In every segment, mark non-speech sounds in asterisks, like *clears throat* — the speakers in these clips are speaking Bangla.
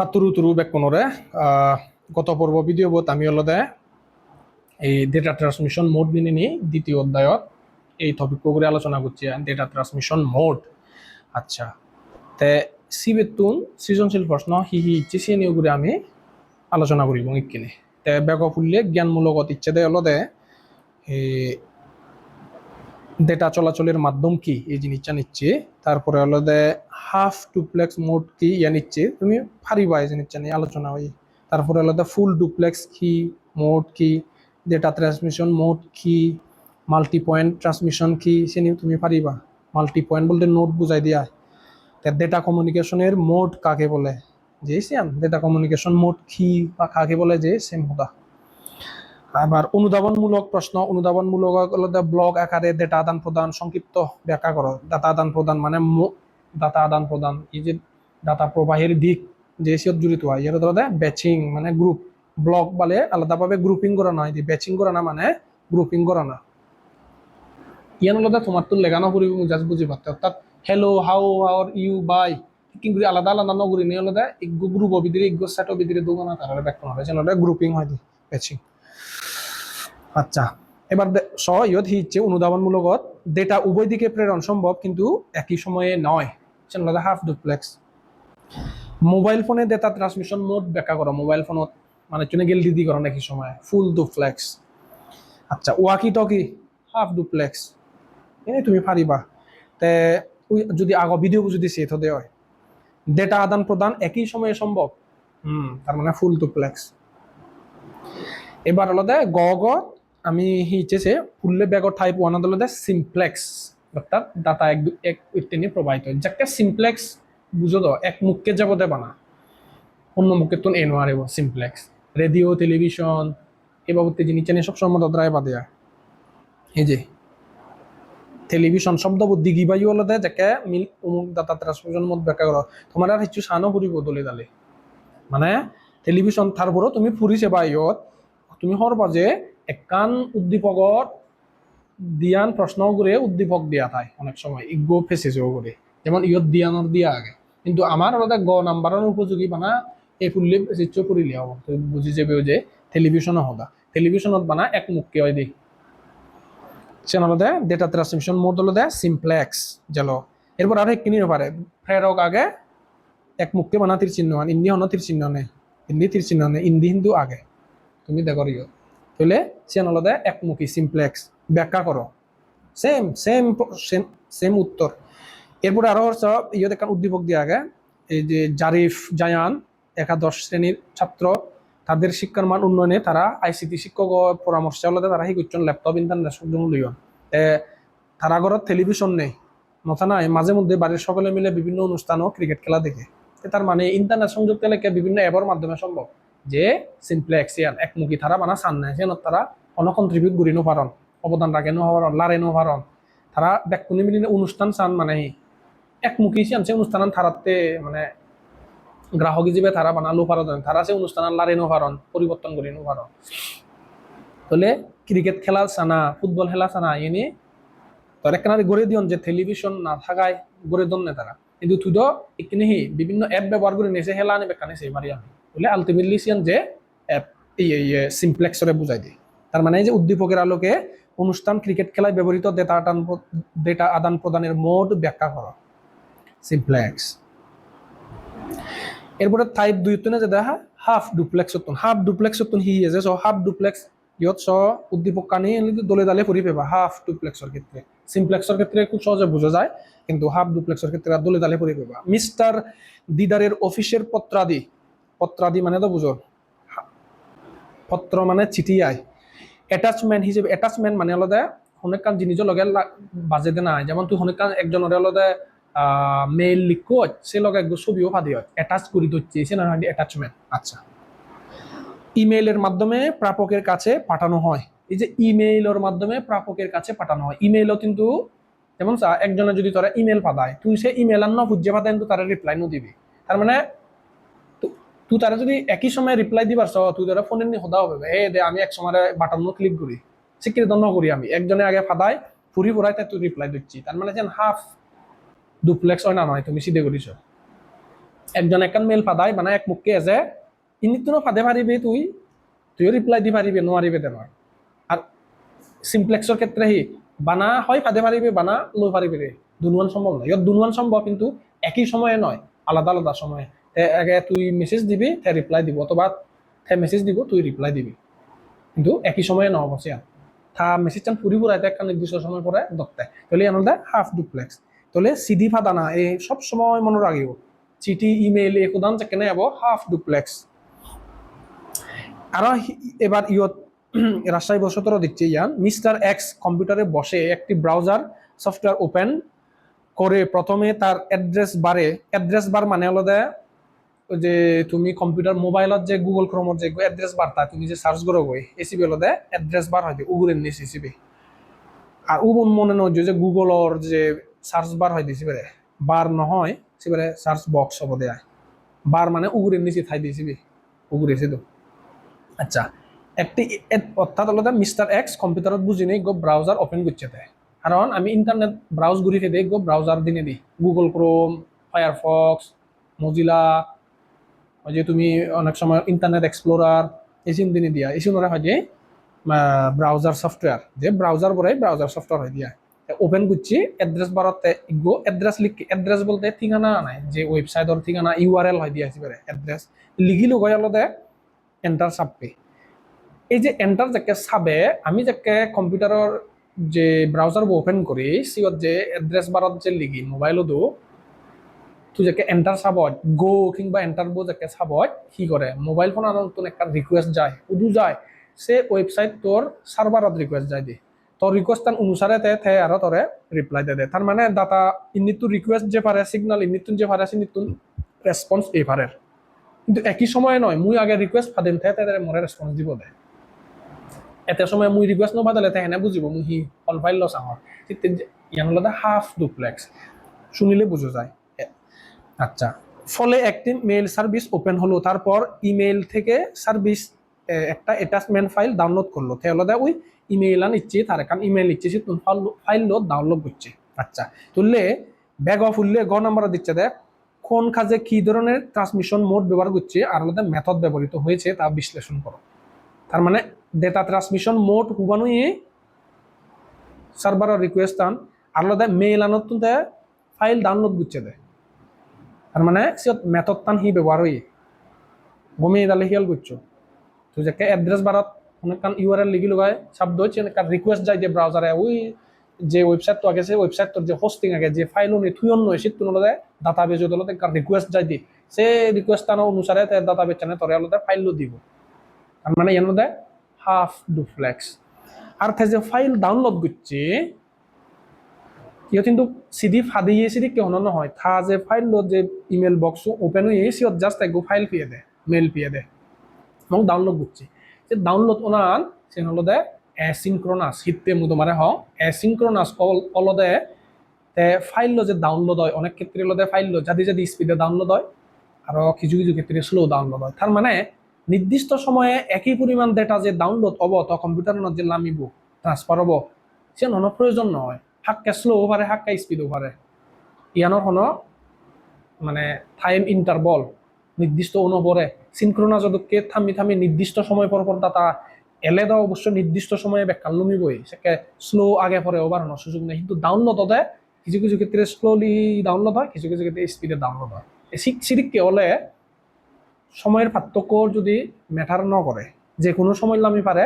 ফাতুরু তুরু বেকনরে গত পর্ব ভিডিও বোধ আমি হলদে এই ডেটা ট্রান্সমিশন মোড নিয়ে নিয়ে দ্বিতীয় অধ্যায়ত এই টপিক করে আলোচনা করছি ডেটা ট্রান্সমিশন মোড আচ্ছা তে সিবেতুন সৃজনশীল প্রশ্ন, হি হি ইচ্ছে সে নিয়ে করে আমি আলোচনা করিব ইকিনে তে বেগ ফুললে জ্ঞানমূলকত ইচ্ছে দেয় এই ডেটা চলাচলের মাধ্যম কি, এই জিনিসটা নিচ্ছে। তারপরে হলো হাফ ডুপ্লেক্স মোড কি ইয়া নিচ্ছে? তুমি এই জিনিসটা নিয়ে আলোচনা হই তারপরে দে ফুল ডুপ্লেক্স কি মোড কি? ডেটা ট্রান্সমিশন মোড কি? মাল্টি পয়েন্ট ট্রান্সমিশন কি? সে নিয়ে তুমি পারিবা মাল্টি পয়েন্ট বলতে নোট বুঝাই দিয়া। ডেটা কমিউনিকেশনের মোড কাকে বলে? যে সেম ডেটা কমিউনিকেশন মোড কি বা কাকে বলে যে সেম হোদা। আবার অনুধাবনমূলক প্রশ্ন, অনুধাবনমূলক ব্লগ আকারে ডেটা আদান প্রদান সংক্ষিপ্ত ব্যাখ্যা করো। ডাটা আদান প্রদান মানে ডাটা আদান প্রদান, এই যে ডাটা প্রবাহের দিক, যে সিয়ত জড়িত হয় এর ধরো ব্যাচিং মানে গ্রুপ ব্লগ বলে আলাদাভাবে গ্রুপিং করা না, এই ব্যাচিং করা না মানে গ্রুপিং করা না। ইয়ান হলো তোমার তো লেখানো করিব জাস্ট বুঝি পারতে অর্থাৎ hello how are you bye কিন্তু আলাদা আলাদা নগরী নিয়ে হলো ইগো গ্রুপ ভিতরে ইগো সেট ভিতরে দুগুণা তারা ব্যাখ্যা হয়, যেন গ্রুপিং হয় ব্যাচিং আচ্ছা এবার দে- স ইয়ত হি ইচ্ছে অনুধাবনমূলকত ডেটা উভয় দিকে প্রেরণ সম্ভব কিন্তু একই সময়ে নয়। সেটা হাফ ডুপ্লেক্স মোবাইল ফোনে ডেটা ট্রান্সমিশন মোড ব্যাখ্যা করো মোবাইল ফোনত মানে চুনে গেল দিদি করো একই সময়? ফুল ডুপ্লেক্স আচ্ছা ওয়াকি টকি হাফ ডুপ্লেক্স এনে তুমি পারিবা তে যদি আগৰ ভিডিও যদি সেট হতে হয়। ডেটা আদান প্রদান একই সময়ে সম্ভব হুম তার মানে ফুল ডুপ্লেক্স এবার হলো দে গ গ, আমি হিচেছে ফুললে ব্যাগর টাইপ ওয়ান হলো দে সিমপ্লেক্স অর্থাৎ ডাটা এক এক ইত্যাদি প্রবাহিত। হয় যাকে সিমপ্লেক্স বুঝো তো, এক মুখকে যাব দে বানা। অন্য মুখে তো এ নোৱাৰিব সিমপ্লেক্স রেডিও টেলিভিশন এই বাবদতে জিনিস জানি সব সময় দদ্রায় বাদে আর। এই যে টেলিভিশন শব্দ বুদ্ধি গিবাই হলো দে যাকে মিল অমুক ডাটা ট্রান্সমিশন মত ব্যাখ্যা করো তোমার আর কিছু সানো ফুরিব দলে দালে। মানে টেলিভিশন তারপরও তুমি ফুৰিছে বা তুমি হরবা যে একান উদ্দীপকত দিয়ান প্রশ্ন করে উদ্দীপক দিয়া থাই অনেক সময়, ইগো ফেসে করে। যেমন ইয়ত দিয়ানোর দিয়া আগে। কিন্তু আমার আলাদা গ নাম্বারের উপযোগী বানা এই ফুললে চিত্র করিলে হব। তো বুঝি যাবে যে টেলিভিশনও হদা টেলিভিশনত বানা এক মুখকে হয় দি সেন হলো ডেটা ট্রান্সমিশন মোড হলো দে সিমপ্লেক্স জেল। এরপর আর কিনি পারে ফেরক আগে এক মুখকে বানা তীর চিহ্ন ইন্দি হন তীর চিহ্ন নে? ইন্দি তীর চিহ্ন নে? ইন্দি হিন্দু আগে। তুমি দেখো তাহলে সেন হলো দে একমুখী সিমপ্লেক্স ব্যাখ্যা করো। সেম সেম সেম উত্তর। এরপরে আরও হচ্ছে ইয়ে দেখান উদ্দীপক দিয়ে আগে। এই যে জারিফ, জায়ান, একাদশ শ্রেণির ছাত্র, তাদের শিক্ষার মান উন্নয়নে তারা আইসিটি শিক্ষক পরামর্শ হলে তারা করছেন? ল্যাপটপ, ইন্টারনেট সংযোগ লইন তারা ঘরত টেলিভিশন নেই, মথা নাই। মাঝে মধ্যে বাড়ির সকলে মিলে বিভিন্ন অনুষ্ঠানও ক্রিকেট খেলা দেখে। তার মানে ইন্টারনেট সংযোগ তেলেকে বিভিন্ন অ্যাপের মাধ্যমে সম্ভব। যে সিমপ্লেক্স ইয়ান একমুখী তারা বানা নাই সেনত তারা অন কন্ট্রিবিউট করি নো পারন অবদান রাখে নো পারন লারে নো পারন তারা ব্যাকুনি মিলি অনুষ্ঠান চান মানে একমুখী চান সে অনুষ্ঠান তারাতে মানে গ্রাহক হিসেবে তারা বানালো পারন তারা সে অনুষ্ঠান লারে নো পারন পরিবর্তন করি নো পারন তাহলে ক্রিকেট খেলা চানা, ফুটবল খেলা চানা এনে তোর একখানা গড়ে দিয়ন যে টেলিভিশন না থাকায় গড়ে দন নে তারা। কিন্তু তুই তো এখানে বিভিন্ন অ্যাপ ব্যবহার করে নেছে হেলা আনে বেকানে সেই মারি আমি বলে আলটিমেটলি সিয়ান যে সিমপ্লেক্সরে বুঝাই দিই তার মানে যে উদ্দীপকের আলোকে অনুষ্ঠান, ক্রিকেট খেলায় ব্যবহৃত ডেটা আদান ডেটা আদান প্রদানের মোড ব্যাখ্যা করো সিমপ্লেক্স এরপরে টাইপ দুই তুনে যে দেখা হাফ ডুপ্লেক্স তুন হাফ ডুপ্লেক্স তুন হি আছে সো হাফ ডুপ্লেক্স ইয়ত স উদ্দীপক কানি দলে দালে ফুরি পেবা হাফ ডুপ্লেক্সর ক্ষেত্রে। সিমপ্লেক্সর ক্ষেত্রে খুব সহজে বোঝা যায়, কিন্তু হাফ ডুপ্লেক্সর ক্ষেত্রে দলে দালে ফুরি পেবা। মিস্টার দিদারের অফিসের পত্রাদি পত্রাদি মানে তো বুঝো? পত্র মানে চিঠি আয় অ্যাটাচমেন্ট হিসেবে অ্যাটাচমেন্ট মানে আলাদা অনেক কাম জিনিসের লগে বাজে দে নাই। যেমন তুই অনেক কাম একজনের আলাদা মেইল লিখো, সে লগে একদম ছবিও ফাদি হয়। অ্যাটাচ করি দিচ্ছে সে না অ্যাটাচমেন্ট আচ্ছা। ইমেইলের মাধ্যমে প্রাপকের কাছে পাঠানো হয়। এই যে ইমেইলের মাধ্যমে প্রাপকের কাছে পাঠানো হয়। ইমেইলও কিন্তু, যেমন একজনে যদি তোরা ইমেল পাঠায়, তুই সে ইমেল আর ন, খুঁজে পাঠায়, কিন্তু তারা রিপ্লাই দিবি। তার মানে তুই তারা যদি একই সময় রিপ্লাই দিবার চ তুই তারা ফোনের নিয়ে সদা হবে এ দে আমি এক সময় বাটন ক্লিক করি স্বীকৃত ন করি আমি একজনে আগে ফাদাই ফুরি ফুরাই তাই তুই রিপ্লাই দিচ্ছি তার মানে যেন হাফ ডুপ্লেক্স হয় না নয় তুমি সিধে করিস একজন একখান মেল ফাদাই মানে এক মুখকে এজে ইনিতুনো ফাদে পারিবি তুই তুইও রিপ্লাই দি পারিবি নোৱাৰিবি তেনয় আৰু সিমপ্লেক্সৰ ক্ষেত্রে হি বানা হয় ফাদে পারিবি বানা লৈ পারিবি রে দুনুয়ান সম্ভব নয় ইয়াত দুনুয়ান সম্ভব কিন্তু একই সময়ে নয় আলাদা আলাদা সময়ে তে আগে তুই মেসেজ দিবি, তে রিপ্লাই দিব, অথবা তে মেসেজ দিব, তুই রিপ্লাই দিবি। কিন্তু একই সময়ে নহব চিয়া থা মেসেজ চান ফুরি ফুরাইতে একটা নির্দিষ্ট সময় পরে দত্তে তাহলে এনদে হাফ ডুপ্লেক্স তাহলে সিডি ফাদানা এই সব সময় মনে রাখিব চিঠি ইমেইল একোদান কেনে হব হাফ ডুপ্লেক্স আর এবার ইয়ত *clears throat* রাজশাহী বসতর দিচ্ছে ইয়ান। মিস্টার এক্স কম্পিউটারে বসে একটি ব্রাউজার সফটওয়্যার ওপেন করে প্রথমে তার অ্যাড্রেস বারে অ্যাড্রেস বার মানে হলো দে ওই যে তুমি কম্পিউটার মোবাইলত যে গুগল ক্রোমত যে এড্রেস বার তা, তুমি যে সার্চ করো গই এসিবি হলো দে এড্রেস বার হয় উগুরের নিচ এসিবি আর উ মনে নয় যে গুগলর যে সার্চ বার হয় দিছি বেড়ে বার নহয় সিবারে সার্চ বক্স হব দেয়া বার মানে উগুরের নিচে থাই দিছিবি উগুরে এসে তো আচ্ছা একটি এ- অর্থাৎ হলো মিস্টার এক্স কম্পিউটারত বুঝি নেই গো ব্রাউজার ওপেন করছে দেয় কারণ আমি ইন্টারনেট ব্রাউজ ঘুরি ফেদে গো ব্রাউজার দিনে দিই গুগল ক্রোম ফায়ারফক্স মজিলা যে তুমি অনেক সময় ইন্টারনেট এক্সপ্লোরার এসিন দিনে দিয়া এসিন ওরা হয় যে ব্রাউজার সফটওয়্যার যে ব্রাউজার বলে ব্রাউজার সফটওয়্যার হয় দিয়া। ওপেন করছি এড্রেস বারতে গো এড্রেস লিখি এড্রেস বলতে ঠিকানা নাই, যে ওয়েবসাইটর ঠিকানা ইউআরএল হয় দিয়া আসবে এড্রেস লিখিলো গৈ আলতে এন্টার চাপবে এই যে এন্টার যাকে চাবে, আমি যাকে কম্পিউটাৰৰ যে ব্রাউজার ওপেন করি সিওত যে এড্রেস বাৰত যে লিখি মোবাইলতো তুই যাকে এন্টার চাবত গো কিংবা এন্টার বো যাকে চাবত কি কৰে। মোবাইল ফোন নতুন একটা রিকুয়েস্ট যায় উদু যায়, সে ওয়েবসাইট তোর সার্ভারত রিকুয়েস্ট যায় দি। তোর রিকুয়েস্ট তান অনুসারে তে থে আর তোরে রিপ্লাই দে দে। তার মানে ডাটা ইনিটু রিকুয়েস্ট যে পারে সিগনাল ইনিটুন যে পারে সিনিটুন রেসপন্স এই পারে কিন্তু একই সময়ে নয় মুই আগে রিকুয়েস্ট ফাদিম থে তে মরে রেসপন্স দিব দে। এতে সময় মুই রিকুয়েস্ট নবাদলে তে হেনে বুজিব, মুই হি অল ফাইল লছ আমার ইয়ান হলো হাফ ডুপ্লেক্স শুনিলে বুঝো যায়। আচ্ছা ফলে একটি মেইল সার্ভিস ওপেন হলো, তারপর ইমেইল থেকে সার্ভিস একটা অ্যাটাচমেন্ট ফাইল ডাউনলোড করল। তাহলে ওই ইমেইল আন ইচ্ছে তার কারণ ইমেইল তুমি ফাইল ডাউনলোড করছে। আচ্ছা তুললে ব্যাগ অফ উল্লে গ নাম্বার দিচ্ছে দেখ, কোন কাজে কি ধরনের ট্রান্সমিশন মোড ব্যবহার করছে, আর আলাদা মেথড ব্যবহৃত হয়েছে, তা বিশ্লেষণ করো। তার মানে ডেটা ট্রান্সমিশন মোড হুবানুই সার্ভার রিকোয়েস্ট আন, আর আলাদা মেইল আনত ফাইল ডাউনলোড করছে দে। তার মানে সিয়ত মেথড টান হি ব্যবহার হই গমি দালে হিয়াল করছ তুই যাকে এড্রেস বারত অনেকখান ইউআরএল লিখি লগাই শব্দ হচ্ছে একটা রিকোয়েস্ট যায় যে ব্রাউজারে ওই যে ওয়েবসাইট তো আগে সে ওয়েবসাইট তোর যে হোস্টিং আগে যে ফাইল নি থুই অন্য এসে তুই আলাদা ডাটা বেজ হতে একটা রিকোয়েস্ট যায় দি সে রিকোয়েস্ট টানো অনুসারে তে ডাটা বেজ চানে তোরে আলাদা ফাইল দিব তার মানে এর মধ্যে হাফ ডুপ্লেক্স আর তে যে ফাইল ডাউনলোড করছে ইয়ে কিন্তু সিডি ফাদিয়ে সিডি কেউ নহয়? থা যে ফাইল যে ইমেল বক্স ওপেন হয়ে সিয়ত জাস্ট একগো ফাইল পিয়ে দে মেল পিয়ে দে। এবং ডাউনলোড করছি যে ডাউনলোড ওনান সেন হলদে অ্যাসিনক্রোনাস হিতে মু তোমারে হও অ্যাসিনক্রোনাস অলদে তে ফাইল যে ডাউনলোড হয়, অনেক ক্ষেত্রে হলদে ফাইল যাদি যাদি স্পিডে ডাউনলোড হয়। আর কিছু কিছু ক্ষেত্রে স্লো ডাউনলোড হয়। তার মানে নির্দিষ্ট সময়ে একই পরিমাণ ডেটা যে ডাউনলোড হব, তো কম্পিউটারের যে নামিব ট্রান্সফার হব সে নন প্রয়োজন নহয়। হাক্কে স্লো পারে হাক্কে স্পিড পারে ইয়ানোর হন মানে টাইম ইন্টারবল নির্দিষ্ট অনুপরে সিনক্রোনা যদকে থামি থামি নির্দিষ্ট সময় পর পর দাতা এলেদা অবশ্য নির্দিষ্ট সময়ে বেকাল নমিবই। সেকে স্লো আগে পরে ওভার হওয়ার সুযোগ নেই। কিন্তু ডাউনলোড কিছু কিছু ক্ষেত্রে স্লোলি ডাউনলোড হয়, কিছু কিছু ক্ষেত্রে স্পিডে ডাউনলোড হয়। সিরিককে হলে সময়ের পার্থক্য যদি ম্যাটার ন করে যে কোনো সময় আমি পারে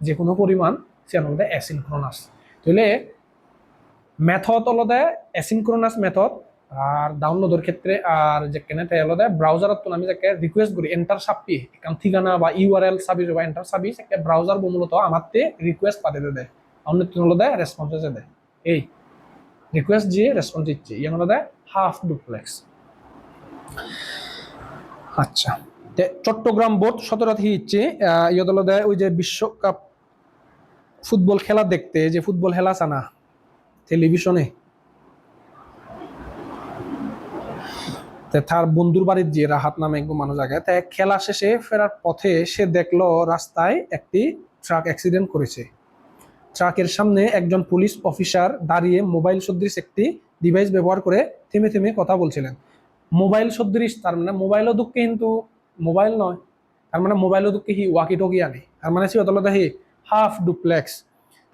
যে কোনো পরিমাণ সে হলদে অ্যাসিনক্রোনাস তাহলে মেথড অলদে অ্যাসিনক্রোনাস মেথড আর ডাউনলোডের ক্ষেত্রে আর যে কেনে আলাদা ব্রাউজারত আমি যাকে রিকোয়েস্ট করি এন্টার চাপি কারণ ঠিকানা বা ইউআরএল চাবি বা এন্টার চাবি সেকে ব্রাউজার মূলত আমারতে রিকোয়েস্ট পাতে দে অন্য আলাদা রেসপন্স দে এই রিকোয়েস্ট দিয়ে রেসপন্স দিচ্ছে। ইয়ান আলাদা হাফ ডুপ্লেক্স আচ্ছা তে চট্টগ্রাম বোর্ড সতেরো থেকে ইচ্ছে ইয়ত আলাদা ওই যে বিশ্বকাপ ফুটবল খেলা দেখতে, যে ফুটবল খেলা চানা টেলিভিশনে? তার বন্ধুর বাড়ির যে রাহাত নামে এক মানুষ আগে, তে খেলা শেষে ফেরার পথে সে দেখল রাস্তায় একটি ট্রাক অ্যাক্সিডেন্ট করেছে। ট্রাকের সামনে একজন পুলিশ অফিসার দাঁড়িয়ে মোবাইল সদৃশ একটি ডিভাইস ব্যবহার করে থেমে থেমে কথা বলছিলেন। মোবাইল সদৃশ, তার মানে মোবাইলও দুঃখে কিন্তু মোবাইল নয়। তার মানে মোবাইলও দুঃখে সি ৱাকি টকি আনে। তার মানে সিহঁতৰ লগত সি হাফ ডুপ্লেক্স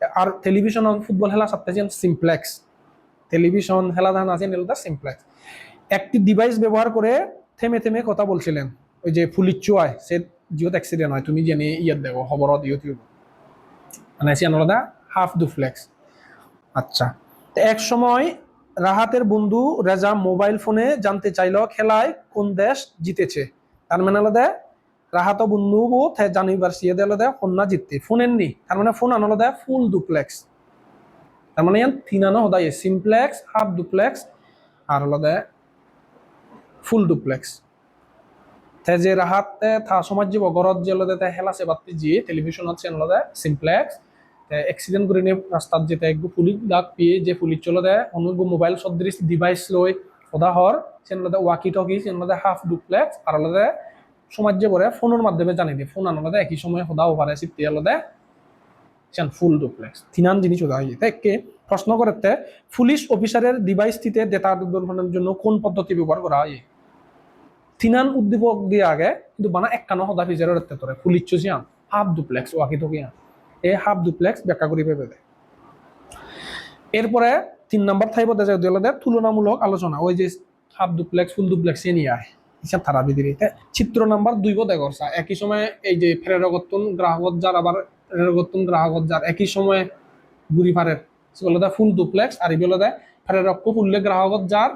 আর টেলিভিশনত ফুটবল খেলা চাচ্ছেন সিমপ্লেক্স টেলিভিশন খেলা ধান এগুলো সিমপ্লেক্স একটি ডিভাইস ব্যবহার করে থেমে থেমে কথা বলছিলেন ওই যে ফুলিচুয়ায় সে জিওত অ্যাক্সিডেন্ট হয় তুমি জানি ইয়াত দেখো খবরত ইউটিউব মানে সে আলাদা হাফ ডুপ্লেক্স আচ্ছা তো এক সময় রাহাতের বন্ধু রেজা মোবাইল ফোনে জানতে চাইল খেলায় কোন দেশ জিতেছে তার মানে আলাদা রাহাত বন্ধু বো থে জানিবার সিয়ে দে আলাদা ফোন না জিততে নি তার মানে ফোন আলাদা ফুল ডুপ্লেক্স। তার মানে ইয়ান তিনানো সদায় সিমপ্লেক্স হাফ ডুপ্লেক্স, আর আলাদা ফুল ডুপ্লেক্স। তে যে রাহাত থা সমাজ জীব গরত যে আলাদা তে হেলা সেবাতি জি টেলিভিশনত সে আলাদা সিমপ্লেক্স। এক্সিডেন্ট করে নিয়ে রাস্তাত যেতে একগু পুলিশ ডাক পেয়ে যে পুলিশ চলে দেয় অনুগু মোবাইল সদৃশ ডিভাইস লই সদা হর, সেন আলাদা ওয়াকি টকি সেন আলাদা হাফ ডুপ্লেক্স আর আলাদা সমাজ যে করে ফোনের মাধ্যমে জানি দিয়ে। ফোন আলাদা একই সময় সদাও পারে, সিপ্তি আলাদা সেন ফুল ডুপ্লেক্স। তিনান জিনিস ওদা হয়ে। তাই কে প্রশ্ন করতে পুলিশ অফিসারের ডিভাইসটিতে ডেটা উদ্ভাবনের জন্য কোন পদ্ধতি ব্যবহার করা হয়? তিনান উদ্দীপক দিয়ে আগে, কিন্তু বানা একখানো সদা ফিজারের তোরে। পুলিশ চুসিয়ান হাফ ডুপ্লেক্স, ওয়াকি টকিয়ান এই হাফ ডুপ্লেক্স ব্যাখ্যা করি ভেবে দেয় এরপরে তিন নম্বর থাইব দেয় যে তুলনামূলক আলোচনা। ওই যে হাফ ডুপ্লেক্স, ফুল ডুপ্লেক্স এ নিয়ে আয়। হিসাব তারা বিদিরি চিত্র নাম্বার দুই বোধ এগরসা একই সময় এই যে ফেরেরগতুন গ্রাহকত যার, আবার ফেরেরগতুন গ্রাহকত যার, একই সময় ঘুরি ফারের সেগুলো দেয় ফুল ডুপ্লেক্স, আর এগুলো দেয় ফেরেরক্ষ ফুললে গ্রাহকত যার,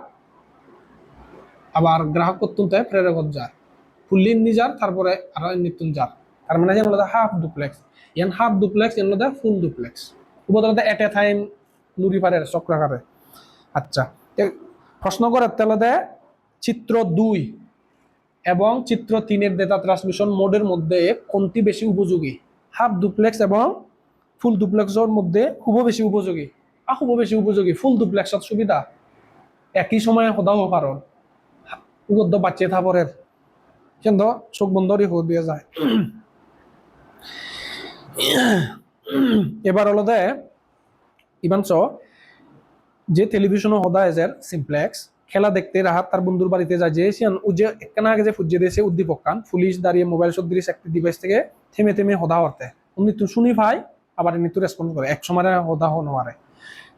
আবার গ্রাহক করতুন তাই ফেরেরগত যার, ফুললি যার, তারপরে আর নিতুন যার। তার মানে যেন হাফ ডুপ্লেক্স। ইয়ান হাফ ডুপ্লেক্স এর মধ্যে ফুল ডুপ্লেক্স। উপদলতে এট এ টাইম নুরি পারে চক্রাকারে। আচ্ছা প্রশ্ন করে তেলদে চিত্র দুই। এবং চিত্র তিনের ডেটা ট্রান্সমিশন মোডের মধ্যে কোনটি বেশি উপযোগী? হাফ ডুপ্লেক্স এবং ফুল ডুপ্লেক্সের মধ্যে খুব বেশি উপযোগী। আর খুব বেশি উপযোগী ফুল ডুপ্লেক্সত সুবিধা। একই সময়ে সদাও পারন উগদ্য বাচ্চে থাপরের কিন্তু চোখ বন্ধরই হয়ে দিয়ে যায়। এবার হলো দে ইমান চ, যে টেলিভিশনও সদা এজের সিমপ্লেক্স খেলা দেখতে রাহাত তার বন্ধুর বাড়িতে যায়। যে সিয়ান ও যে একখানা আগে যে ফুজিয়ে দিয়েছে উদ্দীপক কান পুলিশ, দাঁড়িয়ে মোবাইল সদৃশ একটি ডিভাইস থেকে থেমে থেমে হদা হতে উনি তো শুনি ভাই, আবার তো রেসপন্স করে। এক সময় হদা হনওয়ারে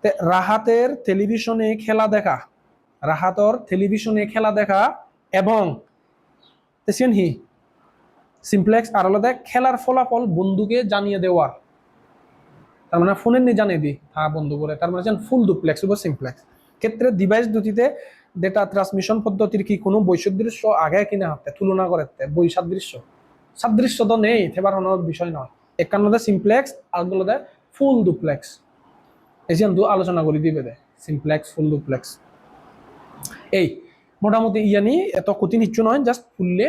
তে রাহাতের টেলিভিশনে খেলা দেখা, রাহাতর টেলিভিশনে খেলা দেখা এবং সিয়ান হি সিমপ্লেক্স আর আলাদা খেলার ফলাফল বন্ধুকে জানিয়ে দেওয়ার। তার মানে ফোনের নিয়ে জানিয়ে দিই হ্যাঁ বন্ধু করে তার মানে ফুল ডুপ্লেক্স বা সিমপ্লেক্স ক্ষেত্রে ডিভাইস দুটিতে ডেটা ট্রান্সমিশন পদ্ধতির কি কোনো বৈসাদৃশ্য আগে কিনা হাতে তুলনা করে বৈসাদৃশ্য। সাদৃশ্য তো নেই থেবার কোনো বিষয় নয়। একান্নতে সিমপ্লেক্স আরগুলোতে ফুল ডুপ্লেক্স এই যে আলোচনা করি দিবে দে সিমপ্লেক্স ফুল ডুপ্লেক্স এই, মোটামুটি ইয়ানি, এত কঠিন ইচ্ছু নয় জাস্ট ফুললে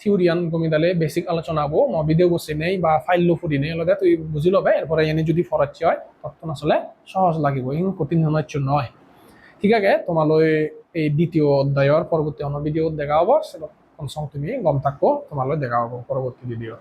থিওরিয়ান গমিদালে বেসিক আলোচনা হব। মই ভিডিও বসে নেই বা ফাইল লো ফুরি নেই অলরেডি তুই বুঝি লবে, এরপরে এনে যদি ফরাচ্ছি হয় তখন আসলে সহজ লাগিব ইমান কঠিন সমস্য নয়। ঠিক আছে, তোমালৈ এই দ্বিতীয় অধ্যায়ৰ পৰৱৰ্তী অন্য ভিডিঅ'ত দেখা হ'ব কনচং তুমি, গম থাকো, তোমালৈ দেখা হ'ব পৰৱৰ্তী ভিডিঅ'